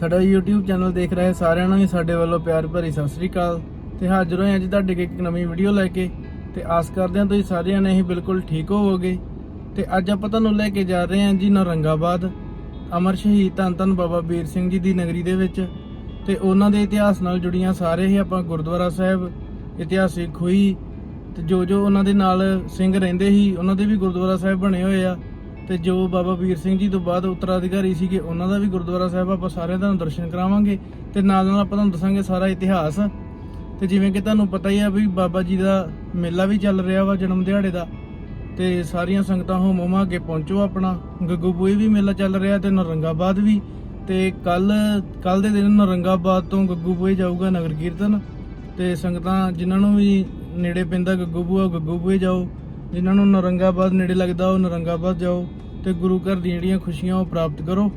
ਸਾਡਾ YouTube channel ਦੇਖ ਰਹੇ ਸਾਰਿਆਂ ਨੂੰ ਹੀ ਸਾਡੇ ਵੱਲੋਂ ਪਿਆਰ ਭਰੀ ਸਤਿ ਸ੍ਰੀ ਅਕਾਲ। ਤੇ ਹਾਜ਼ਰ ਹੋਏ ਹਾਂ ਅੱਜ ਤੁਹਾਡੇ ਇੱਕ ਨਵੀਂ ਵੀਡੀਓ ਲੈ ਕੇ। ਤੇ ਆਸ ਕਰਦੇ ਹਾਂ ਤੁਸੀਂ ਸਾਰਿਆਂ ਨੇ ਹੀ ਬਿਲਕੁਲ ਠੀਕ ਹੋਵੋਗੇ। ਤੇ ਅੱਜ ਆਪਾਂ ਤੁਹਾਨੂੰ ਲੈ ਕੇ ਜਾ ਰਹੇ ਹਾਂ ਜੀ ਨੌਰੰਗਾਬਾਦ। ਅਮਰ ਸ਼ਹੀਦ ਧੰਨ ਧੰਨ ਬਾਬਾ ਵੀਰ ਸਿੰਘ ਜੀ ਦੀ ਨਗਰੀ ਦੇ ਵਿੱਚ। ਤੇ ਉਹਨਾਂ ਦੇ ਇਤਿਹਾਸ ਨਾਲ ਜੁੜੀਆਂ ਸਾਰੇ ਹੀ ਆਪਾਂ ਗੁਰਦੁਆਰਾ ਸਾਹਿਬ, ਇਤਿਹਾਸਿਕ ਖੂਹੀ। ਤੇ ਜੋ ਜੋ ਉਹਨਾਂ ਦੇ ਨਾਲ ਸਿੰਘ ਰਹਿੰਦੇ ਸੀ, ਉਹਨਾਂ ਦੇ ਵੀ ਗੁਰਦੁਆਰਾ ਸਾਹਿਬ ਬਣੇ ਹੋਏ ਆ। ਤੇ ਜੋ ਬਾਬਾ ਵੀਰ ਸਿੰਘ ਜੀ ਤੋਂ ਬਾਅਦ ਉੱਤਰਾਧਿਕਾਰੀ ਸੀਗੇ, ਉਹਨਾਂ ਦਾ ਵੀ ਗੁਰਦੁਆਰਾ ਸਾਹਿਬ ਆਪਾਂ ਸਾਰਿਆਂ ਦਾ ਦਰਸ਼ਨ ਕਰਾਵਾਂਗੇ ਤੇ ਨਾਲ ਨਾਲ ਆਪਾਂ ਤੁਹਾਨੂੰ ਦੱਸਾਂਗੇ ਸਾਰਾ ਇਤਿਹਾਸ। ਤੇ ਜਿਵੇਂ ਕਿ ਤੁਹਾਨੂੰ ਪਤਾ ਹੀ ਆ ਵੀ ਬਾਬਾ ਜੀ ਦਾ ਮੇਲਾ ਵੀ ਚੱਲ ਰਿਹਾ ਵਾ ਜਨਮ ਦਿਹਾੜੇ ਦਾ। ਤੇ ਸਾਰੀਆਂ ਸੰਗਤਾਂ ਹੋ ਮੋਮਾ ਅੱਗੇ ਪਹੁੰਚੋ ਆਪਣਾ। ਗੱਗੂਪੁਈ ਵੀ ਮੇਲਾ ਚੱਲ ਰਿਹਾ ਤੇ ਨਰੰਗਾਬਾਦ ਵੀ। ਤੇ ਕੱਲ ਕੱਲ ਦੇ ਦਿਨ ਨਰੰਗਾਬਾਦ ਤੋਂ ਗੱਗੂਪੁਈ ਜਾਊਗਾ ਨਗਰ ਕੀਰਤਨ। ਤੇ ਸੰਗਤਾਂ ਜਿਨ੍ਹਾਂ ਨੂੰ ਵੀ ਨੇੜੇ ਪੈਂਦਾ ਗੱਗੂਪੁਆ ਉਹ ਗੱਗੂਪੁਈ ਜਾਓ। ਜਿਨ੍ਹਾਂ ਨੂੰ ਨਰੰਗਾਬਾਦ ਨੇੜੇ ਲੱਗਦਾ ਉਹ ਨਰੰਗਾਬਾਦ ਜਾਓ ਤੇ ਗੁਰੂ ਘਰ ਦੀਆਂ ਜਿਹੜੀਆਂ ਖੁਸ਼ੀਆਂ ਉਹ ਪ੍ਰਾਪਤ ਕਰੋ।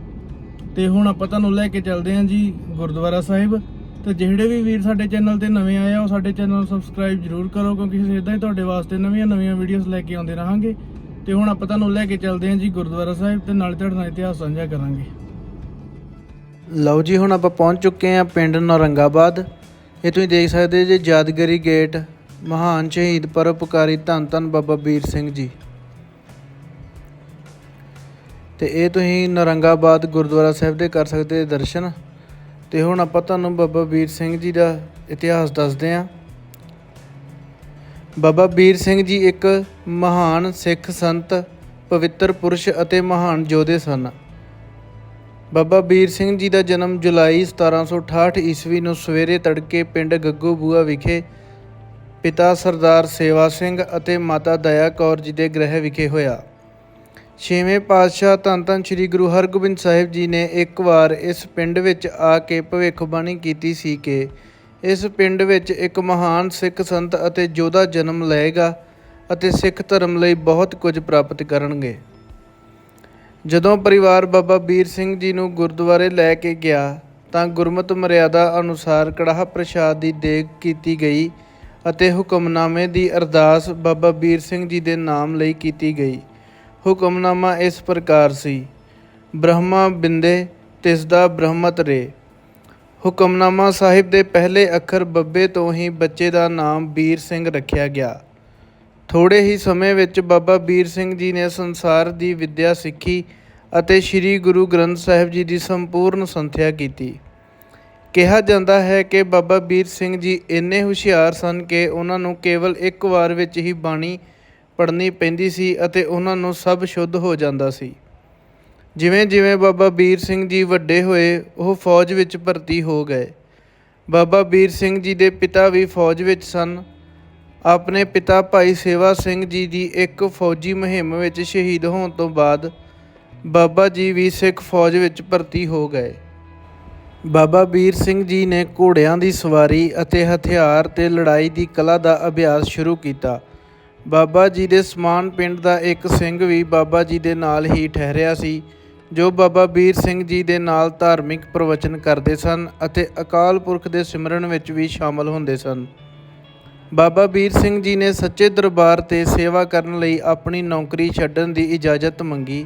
ਤੇ ਹੁਣ ਆਪਾਂ ਤੁਹਾਨੂੰ ਲੈ ਕੇ ਚੱਲਦੇ ਹਾਂ ਜੀ ਗੁਰਦੁਆਰਾ ਸਾਹਿਬ। ਤੇ ਜਿਹੜੇ ਵੀ ਵੀਰ ਸਾਡੇ ਚੈਨਲ ਤੇ ਨਵੇਂ ਆਏ ਆ, ਉਹ ਸਾਡੇ ਚੈਨਲ ਨੂੰ ਸਬਸਕ੍ਰਾਈਬ ਜਰੂਰ ਕਰੋ, ਕਿਉਂਕਿ ਅਸੀਂ ਇਦਾਂ ਹੀ ਤੁਹਾਡੇ ਵਾਸਤੇ ਨਵੀਆਂ ਨਵੀਆਂ ਵੀਡੀਓਜ਼ ਲੈ ਕੇ ਆਉਂਦੇ ਰਹਾਂਗੇ। ਤੇ ਹੁਣ ਆਪਾਂ ਤੁਹਾਨੂੰ ਲੈ ਕੇ ਚੱਲਦੇ ਹਾਂ ਜੀ ਗੁਰਦੁਆਰਾ ਸਾਹਿਬ ਤੇ ਨਾਲੇ ਤੁਹਾਡੇ ਨਾਲ ਇਤਿਹਾਸ ਸਾਂਝਾ ਕਰਾਂਗੇ। ਲਓ ਜੀ, ਹੁਣ ਆਪਾਂ ਪਹੁੰਚ ਚੁੱਕੇ ਹਾਂ ਪਿੰਡ ਨੌਰੰਗਾਬਾਦ। ਇਹ ਤੁਸੀਂ ਦੇਖ ਸਕਦੇ ਜੇ ਯਾਦਗਾਰੀ ਗੇਟ ਮਹਾਨ ਸ਼ਹੀਦ, ਪਰਉਪਕਾਰੀ ਧੰਨ ਧੰਨ ਬਾਬਾ ਵੀਰ ਸਿੰਘ ਜੀ। ਤੇ ਇਹ ਤੁਸੀਂ ਨੌਰੰਗਾਬਾਦ ਗੁਰਦੁਆਰਾ ਸਾਹਿਬ ਦੇ ਕਰ ਸਕਦੇ ਦਰਸ਼ਨ। ਤੇ ਹੁਣ ਆਪਾਂ ਤੁਹਾਨੂੰ ਬਾਬਾ ਵੀਰ ਸਿੰਘ ਜੀ ਦਾ ਇਤਿਹਾਸ ਦੱਸਦੇ ਹਾਂ। ਬਾਬਾ ਵੀਰ ਸਿੰਘ ਜੀ ਇੱਕ ਮਹਾਨ ਸਿੱਖ ਸੰਤ, ਪਵਿੱਤਰ ਪੁਰਸ਼ ਅਤੇ ਮਹਾਨ ਯੋਧੇ ਸਨ। ਬਾਬਾ ਵੀਰ ਸਿੰਘ ਜੀ ਦਾ ਜਨਮ ਜੁਲਾਈ 1768 ਈਸਵੀ ਨੂੰ ਸਵੇਰੇ ਤੜਕੇ ਪਿੰਡ ਗੱਗੂ ਬੂਆ ਵਿਖੇ ਪਿਤਾ ਸਰਦਾਰ ਸੇਵਾ ਸਿੰਘ ਅਤੇ ਮਾਤਾ ਦਇਆ ਕੌਰ ਜੀ ਦੇ ਗ੍ਰਹਿ ਵਿਖੇ ਹੋਇਆ। ਛੇਵੇਂ ਪਾਤਸ਼ਾਹ ਧੰਨ ਧੰਨ ਸ੍ਰੀ ਗੁਰੂ ਹਰਗੋਬਿੰਦ ਸਾਹਿਬ ਜੀ ਨੇ ਇੱਕ ਵਾਰ ਇਸ ਪਿੰਡ ਵਿੱਚ ਆ ਕੇ ਭਵਿੱਖਬਾਣੀ ਕੀਤੀ ਸੀ ਕਿ ਇਸ ਪਿੰਡ ਵਿੱਚ ਇੱਕ ਮਹਾਨ ਸਿੱਖ ਸੰਤ ਅਤੇ ਯੋਧਾ ਜਨਮ ਲਏਗਾ ਅਤੇ ਸਿੱਖ ਧਰਮ ਲਈ ਬਹੁਤ ਕੁਝ ਪ੍ਰਾਪਤ ਕਰਨਗੇ। ਜਦੋਂ ਪਰਿਵਾਰ ਬਾਬਾ ਵੀਰ ਸਿੰਘ ਜੀ ਨੂੰ ਗੁਰਦੁਆਰੇ ਲੈ ਕੇ ਗਿਆ ਤਾਂ ਗੁਰਮਤਿ ਮਰਿਆਦਾ ਅਨੁਸਾਰ ਕੜਾਹ ਪ੍ਰਸ਼ਾਦ ਦੀ ਦੇਗ ਕੀਤੀ ਗਈ ਅਤੇ ਹੁਕਮਨਾਮੇ ਦੀ ਅਰਦਾਸ ਬਾਬਾ ਵੀਰ ਸਿੰਘ ਜੀ ਦੇ ਨਾਮ ਲਈ ਕੀਤੀ ਗਈ। ਹੁਕਮਨਾਮਾ ਇਸ ਪ੍ਰਕਾਰ ਸੀ, ਬ੍ਰਹਮਾ ਬਿੰਦੇ ਤਿਸ ਦਾ ਬ੍ਰਹਮਤ ਰੇ। ਹੁਕਮਨਾਮਾ ਸਾਹਿਬ ਦੇ ਪਹਿਲੇ ਅੱਖਰ ਬੱਬੇ ਤੋਂ ਹੀ ਬੱਚੇ ਦਾ ਨਾਮ ਵੀਰ ਸਿੰਘ ਰੱਖਿਆ ਗਿਆ। ਥੋੜੇ ਹੀ ਸਮੇਂ ਵਿੱਚ ਬਾਬਾ ਵੀਰ ਸਿੰਘ ਜੀ ਨੇ ਸੰਸਾਰ ਦੀ ਵਿੱਦਿਆ ਸਿੱਖੀ ਅਤੇ ਸ੍ਰੀ ਗੁਰੂ ਗ੍ਰੰਥ ਸਾਹਿਬ ਜੀ ਦੀ ਸੰਪੂਰਨ ਸੰਥਿਆ ਕੀਤੀ। ਕਿਹਾ ਜਾਂਦਾ ਹੈ ਕਿ ਬਾਬਾ ਵੀਰ ਸਿੰਘ ਜੀ ਇੰਨੇ ਹੁਸ਼ਿਆਰ ਸਨ ਕਿ ਉਹਨਾਂ ਨੂੰ ਕੇਵਲ ਇੱਕ ਵਾਰ ਵਿੱਚ ਹੀ ਬਾਣੀ ਪੜ੍ਹਨੀ ਪੈਂਦੀ ਸੀ ਅਤੇ ਉਹਨਾਂ ਨੂੰ ਸਭ ਸ਼ੁੱਧ ਹੋ ਜਾਂਦਾ ਸੀ। ਜਿਵੇਂ ਜਿਵੇਂ ਬਾਬਾ ਵੀਰ ਸਿੰਘ ਜੀ ਵੱਡੇ ਹੋਏ, ਉਹ ਫੌਜ ਵਿੱਚ ਭਰਤੀ ਹੋ ਗਏ। ਬਾਬਾ ਵੀਰ ਸਿੰਘ ਜੀ ਦੇ ਪਿਤਾ ਵੀ ਫੌਜ ਵਿੱਚ ਸਨ। ਆਪਣੇ ਪਿਤਾ ਭਾਈ ਸੇਵਾ ਸਿੰਘ ਜੀ ਦੀ ਇੱਕ ਫੌਜੀ ਮੁਹਿੰਮ ਵਿੱਚ ਸ਼ਹੀਦ ਹੋਣ ਤੋਂ ਬਾਅਦ ਬਾਬਾ ਜੀ ਵੀ ਸਿੱਖ ਫੌਜ ਵਿੱਚ ਭਰਤੀ ਹੋ ਗਏ। ਬਾਬਾ ਵੀਰ ਸਿੰਘ ਜੀ ਨੇ ਘੋੜਿਆਂ ਦੀ ਸਵਾਰੀ ਅਤੇ ਹਥਿਆਰ ਤੇ ਲੜਾਈ ਦੀ ਕਲਾ ਦਾ ਅਭਿਆਸ ਸ਼ੁਰੂ ਕੀਤਾ। ਬਾਬਾ ਜੀ ਦੇ ਸਮਾਨ ਪਿੰਡ ਦਾ ਇੱਕ ਸਿੰਘ ਵੀ ਬਾਬਾ ਜੀ ਦੇ ਨਾਲ ਹੀ ਠਹਿਰਿਆ ਸੀ, ਜੋ ਬਾਬਾ ਵੀਰ ਸਿੰਘ ਜੀ ਦੇ ਨਾਲ ਧਾਰਮਿਕ ਪ੍ਰਵਚਨ ਕਰਦੇ ਸਨ ਅਤੇ ਅਕਾਲ ਪੁਰਖ ਦੇ ਸਿਮਰਨ ਵਿੱਚ ਵੀ ਸ਼ਾਮਲ ਹੁੰਦੇ ਸਨ। ਬਾਬਾ ਵੀਰ ਸਿੰਘ ਜੀ ਨੇ ਸੱਚੇ ਦਰਬਾਰ ਤੇ ਸੇਵਾ ਕਰਨ ਲਈ ਆਪਣੀ ਨੌਕਰੀ ਛੱਡਣ ਦੀ ਇਜਾਜ਼ਤ ਮੰਗੀ।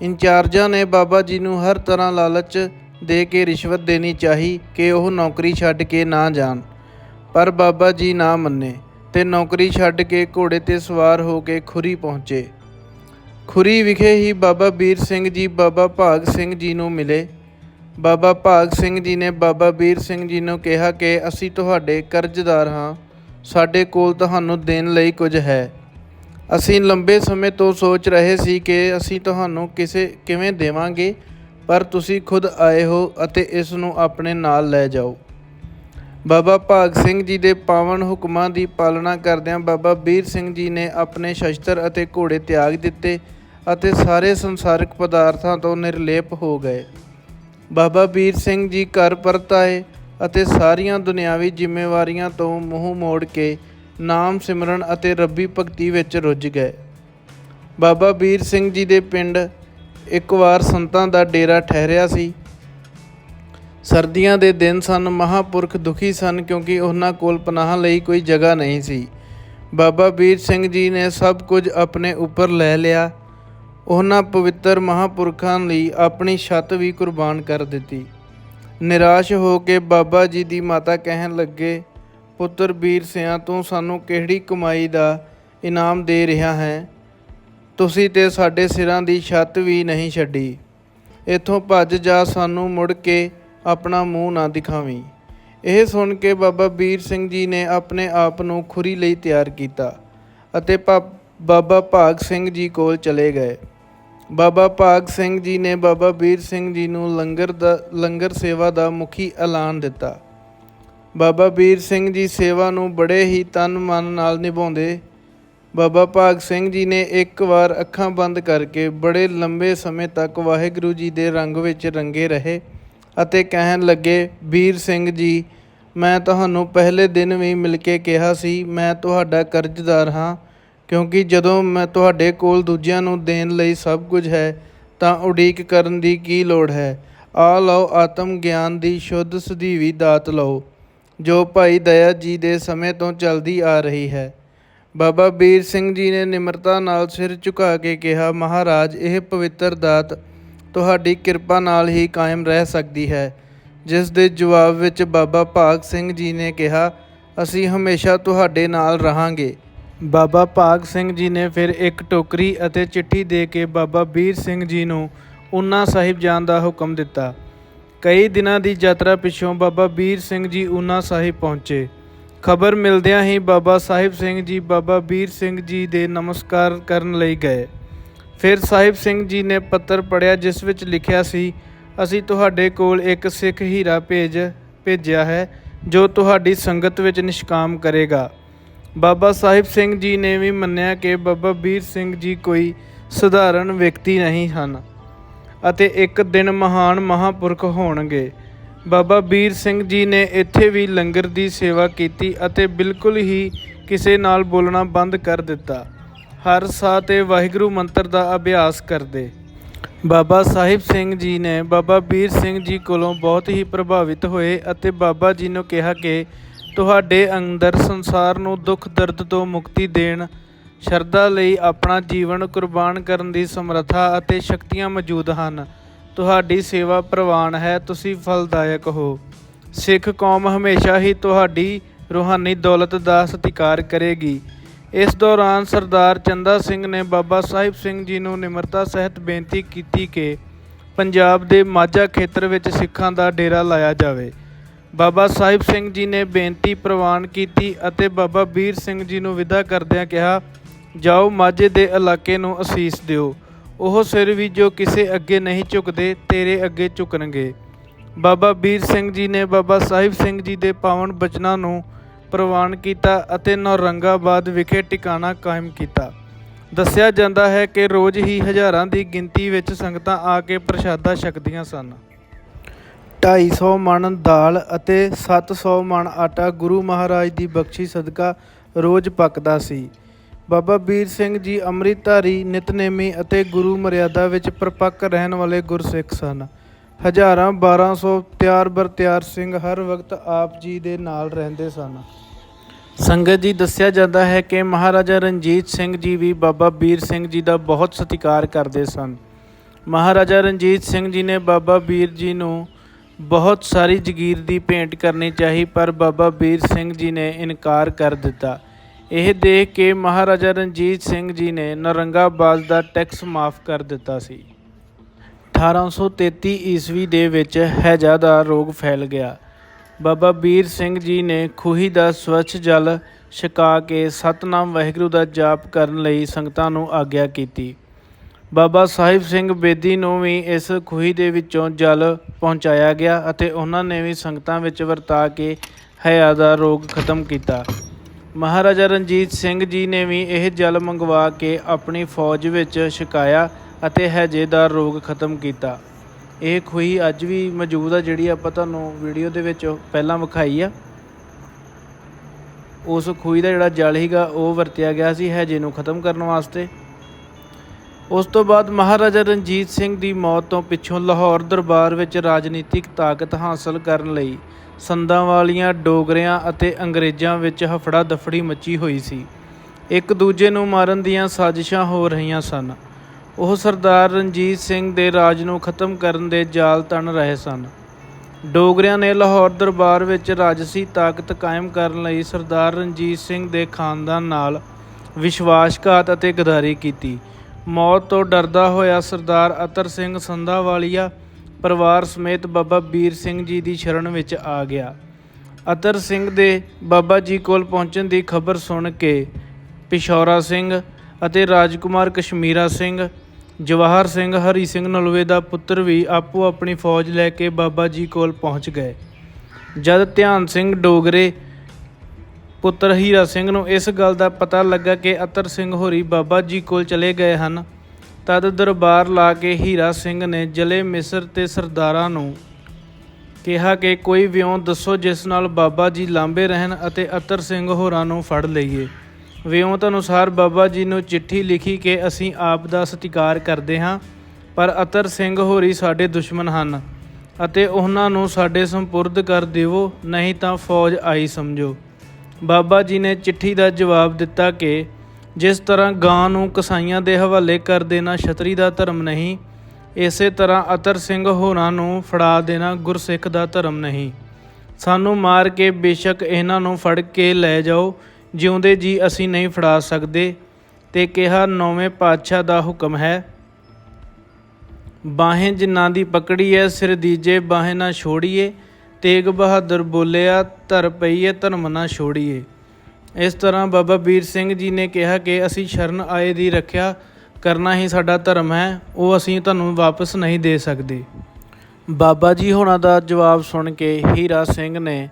ਇੰਚਾਰਜਾਂ ਨੇ ਬਾਬਾ ਜੀ ਨੂੰ ਹਰ ਤਰ੍ਹਾਂ ਲਾਲਚ ਦੇ ਕੇ ਰਿਸ਼ਵਤ ਦੇਣੀ ਚਾਹੀ ਕਿ ਉਹ ਨੌਕਰੀ ਛੱਡ ਕੇ ਨਾ ਜਾਣ। ਪਰ ਬਾਬਾ ਜੀ ਨਾ ਮੰਨੇ ਤੇ ਨੌਕਰੀ ਛੱਡ ਕੇ ਘੋੜੇ ਤੇ ਸਵਾਰ ਹੋ ਕੇ ਖੁਰੀ ਪਹੁੰਚੇ। ਖੁਰੀ ਵਿਖੇ ਹੀ ਬਾਬਾ ਵੀਰ ਸਿੰਘ ਜੀ, ਬਾਬਾ ਭਾਗ ਸਿੰਘ ਜੀ ਨੂੰ ਮਿਲੇ। ਬਾਬਾ ਭਾਗ ਸਿੰਘ ਜੀ ਨੇ ਬਾਬਾ ਵੀਰ ਸਿੰਘ ਜੀ ਨੂੰ ਕਿਹਾ ਕਿ ਅਸੀਂ ਤੁਹਾਡੇ ਕਰਜ਼ਦਾਰ ਹਾਂ। ਸਾਡੇ ਕੋਲ ਤੁਹਾਨੂੰ ਦੇਣ ਲਈ ਕੁਝ ਹੈ। ਅਸੀਂ ਲੰਬੇ ਸਮੇਂ ਤੋਂ ਸੋਚ ਰਹੇ ਸੀ ਕਿ ਅਸੀਂ ਤੁਹਾਨੂੰ ਕਿਸੇ ਕਿਵੇਂ ਦੇਵਾਂਗੇ। ਪਰ ਤੁਸੀਂ ਖੁਦ ਆਏ ਹੋ ਅਤੇ ਇਸ ਨੂੰ ਆਪਣੇ ਨਾਲ ਲੈ ਜਾਓ। ਬਾਬਾ ਭਾਗ ਸਿੰਘ ਜੀ ਦੇ ਪਾਵਨ ਹੁਕਮਾਂ ਦੀ ਪਾਲਣਾ ਕਰਦਿਆਂ ਬਾਬਾ ਵੀਰ ਸਿੰਘ ਜੀ ਨੇ ਆਪਣੇ ਸ਼ਸਤਰ ਅਤੇ ਘੋੜੇ ਤਿਆਗ ਦਿੱਤੇ ਅਤੇ ਸਾਰੇ ਸੰਸਾਰਿਕ ਪਦਾਰਥਾਂ ਤੋਂ ਨਿਰਲੇਪ ਹੋ ਗਏ। ਬਾਬਾ ਵੀਰ ਸਿੰਘ ਜੀ ਘਰ ਪਰਤ ਆਏ ਅਤੇ ਸਾਰੀਆਂ ਦੁਨਿਆਵੀ ਜ਼ਿੰਮੇਵਾਰੀਆਂ ਤੋਂ ਮੂੰਹ ਮੋੜ ਕੇ ਨਾਮ ਸਿਮਰਨ ਅਤੇ ਰੱਬੀ ਭਗਤੀ ਵਿੱਚ ਰੁੱਝ ਗਏ। ਬਾਬਾ ਵੀਰ ਸਿੰਘ ਜੀ ਦੇ ਪਿੰਡ ਇੱਕ ਵਾਰ ਸੰਤਾਂ ਦਾ ਡੇਰਾ ਠਹਿਰਿਆ ਸੀ। ਸਰਦੀਆਂ ਦੇ ਦਿਨ ਸਨ, ਮਹਾਪੁਰਖ ਦੁਖੀ ਸਨ ਕਿਉਂਕਿ ਉਹਨਾਂ ਕੋਲ ਪਨਾਹ ਲਈ ਕੋਈ ਜਗ੍ਹਾ ਨਹੀਂ ਸੀ। ਬਾਬਾ ਵੀਰ ਸਿੰਘ ਜੀ ਨੇ ਸਭ ਕੁਝ ਆਪਣੇ ਉੱਪਰ ਲੈ ਲਿਆ। ਉਹਨਾਂ ਪਵਿੱਤਰ ਮਹਾਪੁਰਖਾਂ ਲਈ ਆਪਣੀ ਛੱਤ ਵੀ ਕੁਰਬਾਨ ਕਰ ਦਿੱਤੀ। ਨਿਰਾਸ਼ ਹੋ ਕੇ ਬਾਬਾ ਜੀ ਦੀ ਮਾਤਾ ਕਹਿਣ ਲੱਗੇ, ਪੁੱਤਰ ਵੀਰ ਸਿਆਂ, ਤੂੰ ਸਾਨੂੰ ਕਿਹੜੀ ਕਮਾਈ ਦਾ ਇਨਾਮ ਦੇ ਰਿਹਾ ਹੈ? ਤੁਸੀਂ ਤੇ ਸਾਡੇ ਸਿਰਾਂ ਦੀ ਛੱਤ ਵੀ ਨਹੀਂ ਛੱਡੀ। ਇੱਥੋਂ ਭੱਜ ਜਾ ਸਾਨੂੰ ਮੁੜ ਕੇ ਆਪਣਾ ਮੂੰਹ ਨਾ ਦਿਖਾਵੀਂ। ਇਹ ਸੁਣ ਕੇ ਬਾਬਾ ਵੀਰ ਸਿੰਘ ਜੀ ਨੇ ਆਪਣੇ ਆਪ ਨੂੰ ਖੁਰੀ ਲਈ ਤਿਆਰ ਕੀਤਾ ਅਤੇ ਭਾ- ਬਾਬਾ ਭਾਗ ਸਿੰਘ ਜੀ ਕੋਲ ਚਲੇ ਗਏ। ਬਾਬਾ ਭਾਗ ਸਿੰਘ ਜੀ ਨੇ ਬਾਬਾ ਵੀਰ ਸਿੰਘ ਜੀ ਨੂੰ ਲੰਗਰ ਦਾ, ਲੰਗਰ ਸੇਵਾ ਦਾ ਮੁਖੀ ਐਲਾਨ ਦਿੱਤਾ। ਬਾਬਾ ਵੀਰ ਸਿੰਘ ਜੀ ਸੇਵਾ ਨੂੰ ਬੜੇ ਹੀ ਤਨ ਮਨ ਨਾਲ ਨਿਭਾਉਂਦੇ ਬਾਬਾ ਭਾਗ ਸਿੰਘ ਜੀ ਨੇ ਇੱਕ ਵਾਰ ਅੱਖਾਂ ਬੰਦ ਕਰਕੇ ਬੜੇ ਲੰਬੇ ਸਮੇਂ ਤੱਕ ਵਾਹਿਗੁਰੂ ਜੀ ਦੇ ਰੰਗ ਵਿੱਚ ਰੰਗੇ ਰਹੇ ਅਤੇ ਕਹਿਣ ਲੱਗੇ, ਵੀਰ ਸਿੰਘ ਜੀ, ਮੈਂ ਤੁਹਾਨੂੰ ਪਹਿਲੇ ਦਿਨ ਵੀ ਮਿਲ ਕੇ ਕਿਹਾ ਸੀ, ਮੈਂ ਤੁਹਾਡਾ ਕਰਜ਼ਦਾਰ ਹਾਂ, ਕਿਉਂਕਿ ਜਦੋਂ ਮੈਂ ਤੁਹਾਡੇ ਕੋਲ ਦੂਜਿਆਂ ਨੂੰ ਦੇਣ ਲਈ ਸਭ ਕੁਝ ਹੈ, ਤਾਂ ਉਡੀਕ ਕਰਨ ਦੀ ਕੀ ਲੋੜ ਹੈ? ਆ ਲਓ ਆਤਮ ਗਿਆਨ ਦੀ ਸ਼ੁੱਧ ਸਦੀਵੀ ਦਾਤ ਲਓ, ਜੋ ਭਾਈ ਦਇਆ ਜੀ ਦੇ ਸਮੇਂ ਤੋਂ ਚੱਲਦੀ ਆ ਰਹੀ ਹੈ। ਬਾਬਾ ਵੀਰ ਸਿੰਘ ਜੀ ਨੇ ਨਿਮਰਤਾ ਨਾਲ ਸਿਰ ਝੁਕਾ ਕੇ ਕਿਹਾ, ਮਹਾਰਾਜ, ਇਹ ਪਵਿੱਤਰ ਦਾਤ ਤੁਹਾਡੀ ਕਿਰਪਾ ਨਾਲ ਹੀ ਕਾਇਮ ਰਹਿ ਸਕਦੀ ਹੈ। ਜਿਸ ਦੇ ਜਵਾਬ ਵਿੱਚ ਬਾਬਾ ਭਾਗ ਸਿੰਘ ਜੀ ਨੇ ਕਿਹਾ, ਅਸੀਂ ਹਮੇਸ਼ਾ ਤੁਹਾਡੇ ਨਾਲ ਰਹਾਂਗੇ। ਬਾਬਾ ਭਾਗ ਸਿੰਘ ਜੀ ਨੇ ਫਿਰ ਇੱਕ ਟੋਕਰੀ ਅਤੇ ਚਿੱਠੀ ਦੇ ਕੇ ਬਾਬਾ ਵੀਰ ਸਿੰਘ ਜੀ ਨੂੰ ਉਨਾ ਸਾਹਿਬ ਜਾਣ ਦਾ ਹੁਕਮ ਦਿੱਤਾ। ਕਈ ਦਿਨਾਂ ਦੀ ਯਾਤਰਾ ਪਿੱਛੋਂ ਬਾਬਾ ਵੀਰ ਸਿੰਘ ਜੀ ਉਨਾ ਸਾਹਿਬ ਪਹੁੰਚੇ। ਖਬਰ ਮਿਲਦਿਆਂ ਹੀ ਬਾਬਾ ਸਾਹਿਬ ਸਿੰਘ ਜੀ, ਬਾਬਾ ਵੀਰ ਸਿੰਘ ਜੀ ਦੇ ਨਮਸਕਾਰ ਕਰਨ ਲਈ ਗਏ। ਫਿਰ ਸਾਹਿਬ ਸਿੰਘ ਜੀ ਨੇ ਪੱਤਰ ਪੜਿਆ ਜਿਸ ਵਿੱਚ ਲਿਖਿਆ ਸੀ, ਅਸੀਂ ਤੁਹਾਡੇ ਕੋਲ ਇੱਕ ਸਿੱਖ ਹੀਰਾ ਭੇਜ, ਭੇਜਿਆ ਹੈ, ਜੋ ਤੁਹਾਡੀ ਸੰਗਤ ਵਿੱਚ ਨਿਸ਼ਕਾਮ ਕਰੇਗਾ। ਬਾਬਾ ਸਾਹਿਬ ਸਿੰਘ ਜੀ ਨੇ ਵੀ ਮੰਨਿਆ ਕਿ ਬਾਬਾ ਵੀਰ ਸਿੰਘ ਜੀ ਕੋਈ ਸਧਾਰਨ ਵਿਅਕਤੀ ਨਹੀਂ ਹਨ ਅਤੇ ਇੱਕ ਦਿਨ ਮਹਾਨ ਮਹਾਪੁਰਖ ਹੋਣਗੇ। ਬਾਬਾ ਵੀਰ ਸਿੰਘ ਜੀ ਨੇ ਇੱਥੇ ਵੀ ਲੰਗਰ ਦੀ ਸੇਵਾ ਕੀਤੀ ਅਤੇ ਬਿਲਕੁਲ ਹੀ ਕਿਸੇ ਨਾਲ ਬੋਲਣਾ ਬੰਦ ਕਰ ਦਿੱਤਾ। ਹਰ ਸਾਹ ਤੇ ਵਾਹਿਗੁਰੂ ਮੰਤਰ ਦਾ ਅਭਿਆਸ ਕਰਦੇ। ਬਾਬਾ ਸਾਹਿਬ ਸਿੰਘ ਜੀ ਨੇ ਬਾਬਾ ਵੀਰ ਸਿੰਘ ਜੀ ਕੋਲੋਂ ਬਹੁਤ ਹੀ ਪ੍ਰਭਾਵਿਤ ਹੋਏ ਅਤੇ ਬਾਬਾ ਜੀ ਨੂੰ ਕਿਹਾ ਕਿ ਤੁਹਾਡੇ ਅੰਦਰ ਸੰਸਾਰ ਨੂੰ ਦੁੱਖ ਦਰਦ ਤੋਂ ਮੁਕਤੀ ਦੇਣ, ਸ਼ਰਧਾ ਲਈ ਆਪਣਾ ਜੀਵਨ ਕੁਰਬਾਨ ਕਰਨ ਦੀ ਸਮਰੱਥਾ ਅਤੇ ਸ਼ਕਤੀਆਂ ਮੌਜੂਦ ਹਨ। ਤੁਹਾਡੀ ਸੇਵਾ ਪ੍ਰਵਾਨ ਹੈ, ਤੁਸੀਂ ਫਲਦਾਇਕ ਹੋ। ਸਿੱਖ ਕੌਮ ਹਮੇਸ਼ਾ ਹੀ ਤੁਹਾਡੀ ਰੂਹਾਨੀ ਦੌਲਤ ਦਾ ਸਤਿਕਾਰ ਕਰੇਗੀ। ਇਸ ਦੌਰਾਨ ਸਰਦਾਰ ਚੰਦਾ ਸਿੰਘ ਨੇ ਬਾਬਾ ਸਾਹਿਬ ਸਿੰਘ ਜੀ ਨੂੰ ਨਿਮਰਤਾ ਸਹਿਤ ਬੇਨਤੀ ਕੀਤੀ ਕਿ ਪੰਜਾਬ ਦੇ ਮਾਝਾ ਖੇਤਰ ਵਿੱਚ ਸਿੱਖਾਂ ਦਾ ਡੇਰਾ ਲਾਇਆ ਜਾਵੇ। ਬਾਬਾ ਸਾਹਿਬ ਸਿੰਘ ਜੀ ਨੇ ਬੇਨਤੀ ਪ੍ਰਵਾਨ ਕੀਤੀ ਅਤੇ ਬਾਬਾ ਵੀਰ ਸਿੰਘ ਜੀ ਨੂੰ ਵਿਦਾ ਕਰਦਿਆਂ ਕਿਹਾ, ਜਾਓ ਮਾਝੇ ਦੇ ਇਲਾਕੇ ਨੂੰ ਅਸੀਸ ਦਿਓ। ਉਹ ਸਿਰ ਵੀ ਜੋ ਕਿਸੇ ਅੱਗੇ ਨਹੀਂ ਝੁਕਦੇ, ਤੇਰੇ ਅੱਗੇ ਝੁਕਣਗੇ। ਬਾਬਾ ਵੀਰ ਸਿੰਘ ਜੀ ਨੇ ਬਾਬਾ ਸਾਹਿਬ ਸਿੰਘ ਜੀ ਦੇ ਪਾਵਨ ਬਚਨਾਂ ਨੂੰ ਪ੍ਰਵਾਨ ਕੀਤਾ ਅਤੇ ਨੌਰੰਗਾਬਾਦ ਵਿਖੇ ਟਿਕਾਣਾ ਕਾਇਮ ਕੀਤਾ। ਦੱਸਿਆ ਜਾਂਦਾ ਹੈ ਕਿ ਰੋਜ਼ ਹੀ ਹਜ਼ਾਰਾਂ ਦੀ ਗਿਣਤੀ ਵਿੱਚ ਸੰਗਤਾਂ ਆ ਕੇ ਪ੍ਰਸ਼ਾਦਾ ਛਕਦੀਆਂ ਸਨ। 250 ਮਣ ਦਾਲ ਅਤੇ 700 ਮਣ ਆਟਾ ਗੁਰੂ ਮਹਾਰਾਜ ਦੀ ਬਖਸ਼ੀ ਸਦਕਾ ਰੋਜ਼ ਪੱਕਦਾ ਸੀ। ਬਾਬਾ ਵੀਰ ਸਿੰਘ ਜੀ ਅੰਮ੍ਰਿਤਧਾਰੀ, ਨਿਤਨੇਮੀ ਅਤੇ ਗੁਰੂ ਮਰਿਆਦਾ ਵਿੱਚ ਪ੍ਰਪੱਕ ਰਹਿਣ ਵਾਲੇ ਗੁਰਸਿੱਖ ਸਨ। ਹਜ਼ਾਰਾਂ 1200 ਤਿਆਰ ਬਰ ਤਿਆਰ ਸਿੰਘ ਹਰ ਵਕਤ ਆਪ ਜੀ ਦੇ ਨਾਲ ਰਹਿੰਦੇ ਸਨ। ਸੰਗਤ ਜੀ, ਦੱਸਿਆ ਜਾਂਦਾ ਹੈ ਕਿ ਮਹਾਰਾਜਾ ਰਣਜੀਤ ਸਿੰਘ ਜੀ ਵੀ ਬਾਬਾ ਵੀਰ ਸਿੰਘ ਜੀ ਦਾ ਬਹੁਤ ਸਤਿਕਾਰ ਕਰਦੇ ਸਨ। ਮਹਾਰਾਜਾ ਰਣਜੀਤ ਸਿੰਘ ਜੀ ਨੇ ਬਾਬਾ ਵੀਰ ਜੀ ਨੂੰ ਬਹੁਤ ਸਾਰੀ ਜ਼ਗੀਰ ਦੀ ਭੇਂਟ ਕਰਨੀ ਚਾਹੀ, ਪਰ ਬਾਬਾ ਵੀਰ ਸਿੰਘ ਜੀ ਨੇ ਇਨਕਾਰ ਕਰ ਦਿੱਤਾ। ਇਹ ਦੇਖ ਕੇ ਮਹਾਰਾਜਾ ਰਣਜੀਤ ਸਿੰਘ ਜੀ ਨੇ ਨਰੰਗਾਬਾਦ ਦਾ ਟੈਕਸ ਮਾਫ ਕਰ ਦਿੱਤਾ ਸੀ। 1833 ਈਸਵੀ ਦੇ ਵਿੱਚ ਹੈਜਾ ਦਾ ਰੋਗ ਫੈਲ ਗਿਆ। ਬਾਬਾ ਵੀਰ ਸਿੰਘ ਜੀ ਨੇ ਖੂਹੀ ਦਾ ਸਵੱਛ ਜਲ ਛਕਾ ਕੇ ਸਤਨਾਮ ਵਾਹਿਗੁਰੂ ਦਾ ਜਾਪ ਕਰਨ ਲਈ ਸੰਗਤਾਂ ਨੂੰ ਆਗਿਆ ਕੀਤੀ। ਬਾਬਾ ਸਾਹਿਬ ਸਿੰਘ ਬੇਦੀ ਨੂੰ ਵੀ ਇਸ ਖੂਹੀ ਦੇ ਵਿੱਚੋਂ ਜਲ ਪਹੁੰਚਾਇਆ ਗਿਆ ਅਤੇ ਉਹਨਾਂ ਨੇ ਵੀ ਸੰਗਤਾਂ ਵਿੱਚ ਵਰਤਾ ਕੇ ਹਯਾ ਦਾ ਰੋਗ ਖਤਮ ਕੀਤਾ। ਮਹਾਰਾਜਾ ਰਣਜੀਤ ਸਿੰਘ ਜੀ ਨੇ ਵੀ ਇਹ ਜਲ ਮੰਗਵਾ ਕੇ ਆਪਣੀ ਫੌਜ ਵਿੱਚ ਛਕਾਇਆ ਅਤੇ ਹੈਜੇ ਦਾ ਰੋਗ ਖਤਮ ਕੀਤਾ। ਇਹ ਖੂਹੀ ਅੱਜ ਵੀ ਮੌਜੂਦ ਆ ਜਿਹੜੀ ਆਪਾਂ ਤੁਹਾਨੂੰ ਵੀਡੀਓ ਦੇ ਵਿੱਚ ਪਹਿਲਾਂ ਵਿਖਾਈ ਆ। ਉਸ ਖੂਹੀ ਦਾ ਜਿਹੜਾ ਜਲ ਸੀਗਾ, ਉਹ ਵਰਤਿਆ ਗਿਆ ਸੀ ਹੈਜੇ ਨੂੰ ਖਤਮ ਕਰਨ ਵਾਸਤੇ। ਉਸ ਤੋਂ ਬਾਅਦ ਮਹਾਰਾਜਾ ਰਣਜੀਤ ਸਿੰਘ ਦੀ ਮੌਤ ਤੋਂ ਪਿੱਛੋਂ ਲਾਹੌਰ ਦਰਬਾਰ ਵਿੱਚ ਰਾਜਨੀਤਿਕ ਤਾਕਤ ਹਾਸਲ ਕਰਨ ਲਈ ਸੰਦਾਂ ਵਾਲੀਆਂ ਡੋਗਰਿਆਂ ਅਤੇ ਅੰਗਰੇਜ਼ਾਂ ਵਿੱਚ ਹਫੜਾ ਦਫੜੀ ਮੱਚੀ ਹੋਈ ਸੀ। ਇੱਕ ਦੂਜੇ ਨੂੰ ਮਾਰਨ ਦੀਆਂ ਸਾਜ਼ਿਸ਼ਾਂ ਹੋ ਰਹੀਆਂ ਸਨ। ਉਹ ਸਰਦਾਰ ਰਣਜੀਤ ਸਿੰਘ ਦੇ ਰਾਜ ਨੂੰ ਖਤਮ ਕਰਨ ਦੇ ਜਾਲ ਤਣ ਰਹੇ ਸਨ। ਡੋਗਰਿਆਂ ਨੇ ਲਾਹੌਰ ਦਰਬਾਰ ਵਿੱਚ ਰਾਜਸੀ ਤਾਕਤ ਕਾਇਮ ਕਰਨ ਲਈ ਸਰਦਾਰ ਰਣਜੀਤ ਸਿੰਘ ਦੇ ਖਾਨਦਾਨ ਨਾਲ ਵਿਸ਼ਵਾਸਘਾਤ ਅਤੇ ਗਦਾਰੀ ਕੀਤੀ। ਮੌਤ ਤੋਂ ਡਰਦਾ ਹੋਇਆ ਸਰਦਾਰ ਅਤਰ ਸਿੰਘ ਸੰਧਾਵਾਲੀਆ ਪਰਿਵਾਰ ਸਮੇਤ ਬਾਬਾ ਵੀਰ ਸਿੰਘ ਜੀ ਦੀ ਸ਼ਰਨ ਵਿੱਚ ਆ ਗਿਆ। ਅਤਰ ਸਿੰਘ ਦੇ ਬਾਬਾ ਜੀ ਕੋਲ ਪਹੁੰਚਣ ਦੀ ਖਬਰ ਸੁਣ ਕੇ ਪਿਸ਼ੌਰਾ ਸਿੰਘ ਅਤੇ ਰਾਜਕੁਮਾਰ ਕਸ਼ਮੀਰਾ ਸਿੰਘ, ਜਵਾਹਰ ਸਿੰਘ, ਹਰੀ ਸਿੰਘ ਨਲਵੇ ਦਾ ਪੁੱਤਰ ਵੀ ਆਪੋ ਆਪਣੀ ਫੌਜ ਲੈ ਕੇ ਬਾਬਾ ਜੀ ਕੋਲ ਪਹੁੰਚ ਗਏ। ਜਦ ਧਿਆਨ ਸਿੰਘ ਡੋਗਰੇ ਪੁੱਤਰ ਹੀਰਾ ਸਿੰਘ ਨੂੰ ਇਸ ਗੱਲ ਦਾ ਪਤਾ ਲੱਗਾ ਕਿ ਅਤਰ ਸਿੰਘ ਹੋਰੀ ਬਾਬਾ ਜੀ ਕੋਲ ਚਲੇ ਗਏ ਹਨ ਤਦ ਦਰਬਾਰ ਲਾ ਕੇ ਹੀਰਾ ਸਿੰਘ ਨੇ ਜਲੇ ਮਿਸਰ ਤੇ ਸਰਦਾਰਾਂ ਨੂੰ ਕਿਹਾ ਕਿ ਕੋਈ ਵਿਉਂ ਦੱਸੋ ਜਿਸ ਨਾਲ ਬਾਬਾ ਜੀ ਲਾਂਬੇ ਰਹਿਣ ਅਤੇ ਅਤਰ ਸਿੰਘ ਹੋਰਾਂ ਨੂੰ ਫੜ ਲਈਏ। ਵਿਉਂਤ ਅਨੁਸਾਰ ਬਾਬਾ ਜੀ ਨੂੰ ਚਿੱਠੀ ਲਿਖੀ ਕਿ ਅਸੀਂ ਆਪ ਦਾ ਸਤਿਕਾਰ ਕਰਦੇ ਹਾਂ, ਪਰ ਅਤਰ ਸਿੰਘ ਹੋਰੀ ਸਾਡੇ ਦੁਸ਼ਮਣ ਹਨ ਅਤੇ ਉਹਨਾਂ ਨੂੰ ਸਾਡੇ ਸੰਪੁਰਦ ਕਰ ਦਿਵੋ, ਨਹੀਂ ਤਾਂ ਫੌਜ ਆਈ ਸਮਝੋ। ਬਾਬਾ ਜੀ ਨੇ ਚਿੱਠੀ ਦਾ ਜਵਾਬ ਦਿੱਤਾ ਕਿ ਜਿਸ ਤਰ੍ਹਾਂ ਗਾਂ ਨੂੰ ਕਸਾਈਆਂ ਦੇ ਹਵਾਲੇ ਕਰ ਦੇਣਾ ਛਤਰੀ ਦਾ ਧਰਮ ਨਹੀਂ, ਇਸੇ ਤਰ੍ਹਾਂ ਅਤਰ ਸਿੰਘ ਹੋਰਾਂ ਨੂੰ ਫੜਾ ਦੇਣਾ ਗੁਰਸਿੱਖ ਦਾ ਧਰਮ ਨਹੀਂ। ਸਾਨੂੰ ਮਾਰ ਕੇ ਬੇਸ਼ੱਕ ਇਹਨਾਂ ਨੂੰ ਫੜ ਕੇ ਲੈ ਜਾਓ, ਜਿਉਂਦੇ ਜੀ ਅਸੀਂ ਨਹੀਂ ਫੜਾ ਸਕਦੇ, ਤੇ ਕਿਹਾ ਨੌਵੇਂ ਪਾਤਸ਼ਾਹ ਦਾ ਹੁਕਮ ਹੈ, ਬਾਹੇ ਜਿਨ੍ਹਾਂ ਦੀ ਪਕੜੀ ਐ, ਸਿਰ ਦੀਜੇ ਬਾਹੇ ਨਾ ਛੋੜੀਏ, ਤੇਗ ਬਹਾਦਰ ਬੋਲਿਆ, ਧਰ ਪਈਏ ਧਰਮ ਨਾ ਛੋੜੀਏ। ਇਸ ਤਰ੍ਹਾਂ ਬਾਬਾ ਵੀਰ ਸਿੰਘ ਜੀ ਨੇ ਕਿਹਾ ਕਿ ਅਸੀਂ ਸ਼ਰਨ ਆਏ ਦੀ ਰੱਖਿਆ ਕਰਨਾ ਹੀ ਸਾਡਾ ਧਰਮ ਹੈ, ਉਹ ਅਸੀਂ ਤੁਹਾਨੂੰ ਵਾਪਸ ਨਹੀਂ ਦੇ ਸਕਦੇ। ਬਾਬਾ ਜੀ ਹੋਣਾ ਦਾ ਜਵਾਬ ਸੁਣ ਕੇ ਹੀਰਾ ਸਿੰਘ ਨੇ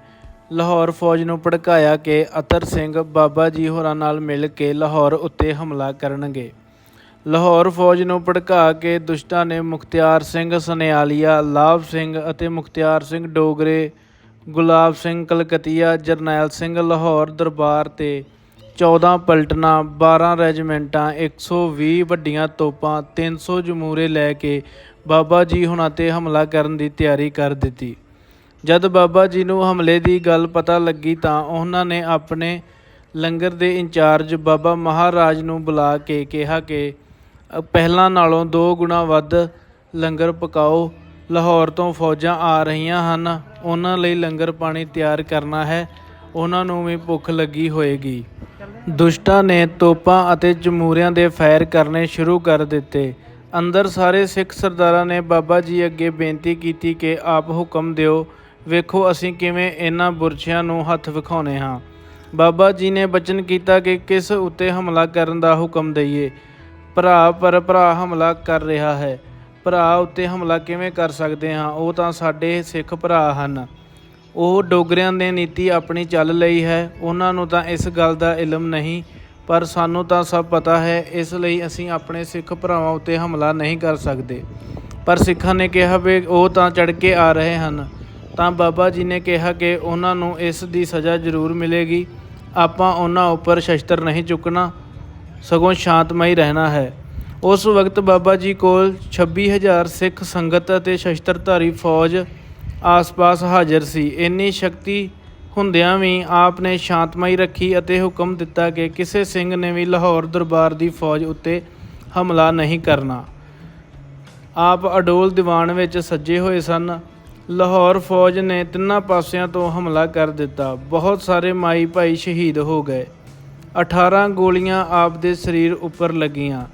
ਲਾਹੌਰ ਫੌਜ ਨੂੰ ਭੜਕਾਇਆ ਕਿ ਅਤਰ ਸਿੰਘ ਬਾਬਾ ਜੀ ਹੋਰਾਂ ਨਾਲ ਮਿਲ ਕੇ ਲਾਹੌਰ ਉੱਤੇ ਹਮਲਾ ਕਰਨਗੇ। ਲਾਹੌਰ ਫੌਜ ਨੂੰ ਭੜਕਾ ਕੇ ਦੁਸ਼ਟਾਂ ਨੇ ਮੁਖਤਿਆਰ ਸਿੰਘ ਸਨਿਆਲੀਆ, ਲਾਭ ਸਿੰਘ ਅਤੇ ਮੁਖਤਿਆਰ ਸਿੰਘ ਡੋਗਰੇ ਗੁਲਾਬ ਸਿੰਘ ਕਲਕਤੀਆ, ਜਰਨੈਲ ਸਿੰਘ ਲਾਹੌਰ ਦਰਬਾਰ ਤੇ 14 ਪਲਟਨਾ 12 ਰੈਜੀਮੈਂਟਾਂ 120 ਵੱਡੀਆਂ ਤੋਪਾਂ 300 ਜਮੂਰੇ ਲੈ ਕੇ ਬਾਬਾ ਜੀ ਹੁਣਾਂ ਤੇ ਹਮਲਾ ਕਰਨ ਦੀ ਤਿਆਰੀ ਕਰ ਦਿੱਤੀ। ਜਦ ਬਾਬਾ ਜੀ ਨੂੰ ਹਮਲੇ ਦੀ ਗੱਲ ਪਤਾ ਲੱਗੀ ਤਾਂ ਉਹਨਾਂ ਨੇ ਆਪਣੇ ਲੰਗਰ ਦੇ ਇੰਚਾਰਜ ਬਾਬਾ ਮਹਾਰਾਜ ਨੂੰ ਬੁਲਾ ਕੇ ਕਿਹਾ ਕਿ ਪਹਿਲਾਂ ਨਾਲੋਂ ਦੋ ਗੁਣਾ ਵੱਧ ਲੰਗਰ ਪਕਾਓ ਲਾਹੌਰ ਤੋਂ ਫੌਜਾਂ ਆ ਰਹੀਆਂ ਹਨ। ਉਹਨਾਂ ਲਈ ਲੰਗਰ ਪਾਣੀ ਤਿਆਰ ਕਰਨਾ ਹੈ। ਉਹਨਾਂ ਨੂੰ ਵੀ ਭੁੱਖ ਲੱਗੀ ਹੋਏਗੀ। ਦੁਸ਼ਟਾਂ ਨੇ ਤੋਪਾਂ ਅਤੇ ਜਮੂਰਿਆਂ ਦੇ ਫਾਇਰ ਕਰਨੇ ਸ਼ੁਰੂ ਕਰ ਦਿੱਤੇ। ਅੰਦਰ ਸਾਰੇ ਸਿੱਖ ਸਰਦਾਰਾਂ ਨੇ ਬਾਬਾ ਜੀ ਅੱਗੇ ਬੇਨਤੀ ਕੀਤੀ ਕਿ ਆਪ ਹੁਕਮ ਦਿਓ, ਵੇਖੋ ਅਸੀਂ ਕਿਵੇਂ ਇਹਨਾਂ ਬੁਰਛਿਆਂ ਨੂੰ ਹੱਥ ਵਿਖਾਉਨੇ ਹਾਂ। ਬਾਬਾ ਜੀ ਨੇ ਬਚਨ ਕੀਤਾ ਕਿ ਕਿਸ ਉੱਤੇ ਹਮਲਾ ਕਰਨ ਦਾ ਹੁਕਮ ਦਈਏ। ਭਰਾ ਪਰ ਭਰਾ ਹਮਲਾ ਕਰ ਰਿਹਾ ਹੈ। ਭਰਾ ਉੱਤੇ ਹਮਲਾ ਕਿਵੇਂ ਕਰ ਸਕਦੇ ਹਾਂ? ਉਹ ਤਾਂ ਸਾਡੇ ਸਿੱਖ ਭਰਾ ਹਨ। ਉਹ ਡੋਗਰਿਆਂ ਦੇ ਨੀਤੀ ਆਪਣੀ ਚੱਲ ਲਈ ਹੈ। ਉਹਨਾਂ ਨੂੰ ਤਾਂ ਇਸ ਗੱਲ ਦਾ ਇਲਮ ਨਹੀਂ, ਪਰ ਸਾਨੂੰ ਤਾਂ ਸਭ ਪਤਾ ਹੈ, ਇਸ ਲਈ ਅਸੀਂ ਆਪਣੇ ਸਿੱਖ ਭਰਾਵਾਂ ਉੱਤੇ ਹਮਲਾ ਨਹੀਂ ਕਰ ਸਕਦੇ। ਪਰ ਸਿੱਖਾਂ ਨੇ ਕਿਹਾ ਵੀ ਉਹ ਤਾਂ ਚੜ ਕੇ ਆ ਰਹੇ ਹਨ। ਤਾਂ ਬਾਬਾ ਜੀ ਨੇ ਕਿਹਾ ਕਿ ਉਹਨਾਂ ਨੂੰ ਇਸ ਦੀ ਸਜ਼ਾ ਜ਼ਰੂਰ ਮਿਲੇਗੀ। ਆਪਾਂ ਉਹਨਾਂ ਉੱਪਰ ਸ਼ਸਤਰ ਨਹੀਂ ਚੁੱਕਣਾ। ਸਗੋਂ ਸ਼ਾਂਤਮਈ ਰਹਿਣਾ ਹੈ। ਉਸ ਵਕਤ ਬਾਬਾ ਜੀ ਕੋਲ 26000 ਸਿੱਖ ਸੰਗਤ ਅਤੇ ਸ਼ਸਤਰਧਾਰੀ ਫੌਜ ਆਸ-ਪਾਸ ਹਾਜ਼ਰ ਸੀ। ਇੰਨੀ ਸ਼ਕਤੀ ਹੁੰਦਿਆਂ ਵੀ ਆਪ ਨੇ ਸ਼ਾਂਤਮਈ ਰੱਖੀ ਅਤੇ ਹੁਕਮ ਦਿੱਤਾ ਕਿ ਕਿਸੇ ਸਿੰਘ ਨੇ ਵੀ ਲਾਹੌਰ ਦਰਬਾਰ ਦੀ ਫੌਜ ਉੱਤੇ ਹਮਲਾ ਨਹੀਂ ਕਰਨਾ। ਆਪ ਅਡੋਲ ਦੀਵਾਨ ਵਿੱਚ ਸੱਜੇ ਹੋਏ ਸਨ। ਲਾਹੌਰ ਫੌਜ ਨੇ ਤਿੰਨਾਂ ਪਾਸਿਆਂ ਤੋਂ ਹਮਲਾ ਕਰ ਦਿੱਤਾ। ਬਹੁਤ ਸਾਰੇ ਮਾਈ ਭਾਈ ਸ਼ਹੀਦ ਹੋ ਗਏ। 18 ਗੋਲੀਆਂ ਆਪ ਦੇ ਸਰੀਰ ਉੱਪਰ ਲੱਗੀਆਂ।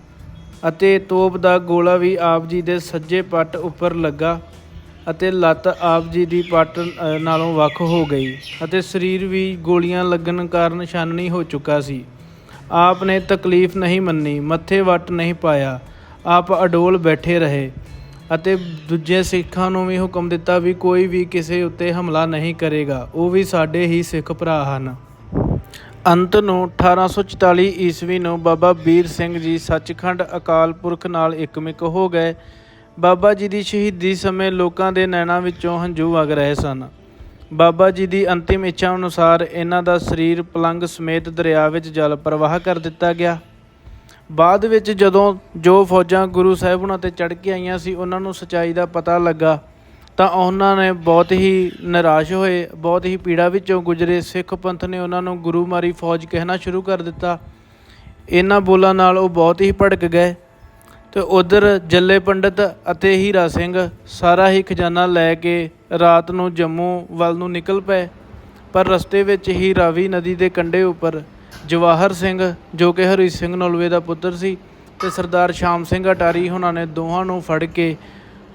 ਅਤੇ ਤੋਪ ਦਾ ਗੋਲਾ ਵੀ ਆਪ ਜੀ ਦੇ ਸੱਜੇ ਪੱਟ ਉੱਪਰ ਲੱਗਾ ਅਤੇ ਲੱਤ ਆਪ ਜੀ ਦੀ ਪੱਟ ਨਾਲੋਂ ਵੱਖ ਹੋ ਗਈ ਅਤੇ ਸਰੀਰ ਵੀ ਗੋਲੀਆਂ ਲੱਗਣ ਕਾਰਨ ਛਾਨਣੀ ਹੋ ਚੁੱਕਾ ਸੀ। ਆਪ ਨੇ ਤਕਲੀਫ ਨਹੀਂ ਮੰਨੀ, ਮੱਥੇ ਵੱਟ ਨਹੀਂ ਪਾਇਆ, ਆਪ ਅਡੋਲ ਬੈਠੇ ਰਹੇ ਅਤੇ ਦੂਜੇ ਸਿੱਖਾਂ ਨੂੰ ਵੀ ਹੁਕਮ ਦਿੱਤਾ ਵੀ ਕੋਈ ਵੀ ਕਿਸੇ ਉੱਤੇ ਹਮਲਾ ਨਹੀਂ ਕਰੇਗਾ, ਉਹ ਵੀ ਸਾਡੇ ਹੀ ਸਿੱਖ ਭਰਾ ਹਨ। ਅੰਤ ਨੂੰ 1844 ਈਸਵੀ ਨੂੰ ਬਾਬਾ ਵੀਰ ਸਿੰਘ ਜੀ ਸੱਚਖੰਡ ਅਕਾਲ ਪੁਰਖ ਨਾਲ ਇਕਮਿਕ ਹੋ ਗਏ। ਬਾਬਾ ਜੀ ਦੀ ਸ਼ਹੀਦੀ ਸਮੇਂ ਲੋਕਾਂ ਦੇ ਨੈਣਾਂ ਵਿੱਚੋਂ ਹੰਝੂ ਵਗ ਰਹੇ ਸਨ। ਬਾਬਾ ਜੀ ਦੀ ਅੰਤਿਮ ਇੱਛਾ ਅਨੁਸਾਰ ਇਹਨਾਂ ਦਾ ਸਰੀਰ ਪਲੰਗ ਸਮੇਤ ਦਰਿਆ ਵਿੱਚ ਜਲ ਪ੍ਰਵਾਹ ਕਰ ਦਿੱਤਾ ਗਿਆ। ਬਾਅਦ ਵਿੱਚ ਜਦੋਂ ਜੋ ਫੌਜਾਂ ਗੁਰੂ ਸਾਹਿਬ ਉਹਨਾਂ ਤੇ ਚੜ੍ਹ ਕੇ ਆਈਆਂ ਸੀ, ਉਹਨਾਂ ਨੂੰ ਸਚਾਈ ਦਾ ਪਤਾ ਲੱਗਾ। ਤਾਂ ਉਹਨਾਂ ਨੇ ਬਹੁਤ ਹੀ ਨਿਰਾਸ਼ ਹੋਏ, ਬਹੁਤ ਹੀ ਪੀੜਾ ਵਿੱਚੋਂ ਗੁਜ਼ਰੇ। ਸਿੱਖ ਪੰਥ ਨੇ ਉਹਨਾਂ ਨੂੰ ਗੁਰੂ ਮਾਰੀ ਫੌਜ ਕਹਿਣਾ ਸ਼ੁਰੂ ਕਰ ਦਿੱਤਾ। ਇਹਨਾਂ ਬੋਲਾਂ ਨਾਲ ਉਹ ਬਹੁਤ ਹੀ ਭੜਕ ਗਏ ਤੇ ਉਧਰ ਜੱਲੇ ਪੰਡਤ ਅਤੇ ਹੀਰਾ ਸਿੰਘ ਸਾਰਾ ਹੀ ਖਜ਼ਾਨਾ ਲੈ ਕੇ ਰਾਤ ਨੂੰ ਜੰਮੂ ਵੱਲ ਨੂੰ ਨਿਕਲ ਪਏ। ਪਰ ਰਸਤੇ ਵਿੱਚ ਹੀ ਰਾਵੀ ਨਦੀ ਦੇ ਕੰਢੇ ਉੱਪਰ ਜਵਾਹਰ ਸਿੰਘ, ਜੋ ਕਿ ਹਰੀ ਸਿੰਘ ਨਲਵੇ ਦਾ ਪੁੱਤਰ ਸੀ, ਤੇ ਸਰਦਾਰ ਸ਼ਾਮ ਸਿੰਘ ਅਟਾਰੀ ਉਹਨਾਂ ਨੇ ਦੋਹਾਂ ਨੂੰ ਫੜ ਕੇ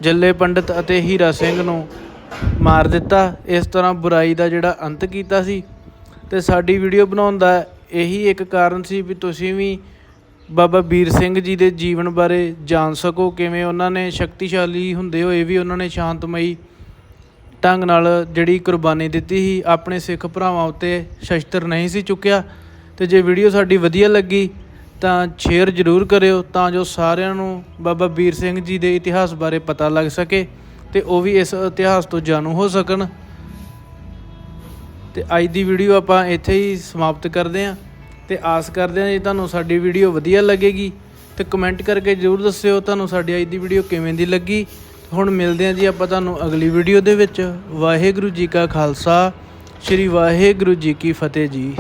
ਜੱਲੇ ਪੰਡਤ ਅਤੇ ਹੀਰਾ ਸਿੰਘ ਨੂੰ ਮਾਰ ਦਿੱਤਾ। ਇਸ ਤਰ੍ਹਾਂ ਬੁਰਾਈ ਦਾ ਜਿਹੜਾ ਅੰਤ ਕੀਤਾ ਸੀ ਤੇ ਸਾਡੀ ਵੀਡੀਓ ਬਣਾਉਣ ਦਾ ਇਹੀ ਇੱਕ ਕਾਰਨ ਸੀ ਵੀ ਤੁਸੀਂ ਵੀ ਬਾਬਾ ਵੀਰ ਸਿੰਘ ਜੀ ਦੇ ਜੀਵਨ ਬਾਰੇ ਜਾਣ ਸਕੋ, ਕਿਵੇਂ ਉਹਨਾਂ ਨੇ ਸ਼ਕਤੀਸ਼ਾਲੀ ਹੁੰਦੇ ਹੋਏ ਵੀ ਉਹਨਾਂ ਨੇ ਸ਼ਾਂਤਮਈ ਢੰਗ ਨਾਲ ਜਿਹੜੀ ਕੁਰਬਾਨੀ ਦਿੱਤੀ ਸੀ, ਆਪਣੇ ਸਿੱਖ ਭਰਾਵਾਂ ਉੱਤੇ ਸ਼ਸਤਰ ਨਹੀਂ ਸੀ ਚੁੱਕਿਆ। ਤੇ ਜੇ ਵੀਡੀਓ ਸਾਡੀ ਵਧੀਆ ਲੱਗੀ ਤਾਂ ਸ਼ੇਅਰ ਜ਼ਰੂਰ ਕਰਿਓ ਤਾਂ ਜੋ ਸਾਰਿਆਂ ਨੂੰ ਬਾਬਾ ਵੀਰ ਸਿੰਘ ਜੀ ਦੇ ਇਤਿਹਾਸ ਬਾਰੇ ਪਤਾ ਲੱਗ ਸਕੇ ਤੇ ਉਹ ਵੀ ਇਸ ਇਤਿਹਾਸ ਤੋਂ ਜਾਣੂ ਹੋ ਸਕਣ। ਤੇ ਅੱਜ ਦੀ ਵੀਡੀਓ ਆਪਾਂ ਇੱਥੇ ਹੀ ਸਮਾਪਤ ਕਰਦੇ ਹਾਂ ਤੇ ਆਸ ਕਰਦੇ ਹਾਂ ਜੇ ਤੁਹਾਨੂੰ ਸਾਡੀ ਵੀਡੀਓ ਵਧੀਆ ਲੱਗੇਗੀ। ਤੇ ਕਮੈਂਟ ਕਰਕੇ ਜ਼ਰੂਰ ਦੱਸਿਓ ਤੁਹਾਨੂੰ ਸਾਡੀ ਅੱਜ ਦੀ ਵੀਡੀਓ ਕਿਵੇਂ ਦੀ ਲੱਗੀ। ਹੁਣ ਮਿਲਦੇ ਹਾਂ ਜੀ ਆਪਾਂ ਤੁਹਾਨੂੰ ਅਗਲੀ ਵੀਡੀਓ ਦੇ ਵਿੱਚ। ਵਾਹਿਗੁਰੂ ਜੀ ਕਾ ਖਾਲਸਾ, ਸ੍ਰੀ ਵਾਹਿਗੁਰੂ ਜੀ ਕੀ ਫਤਿਹ ਜੀ।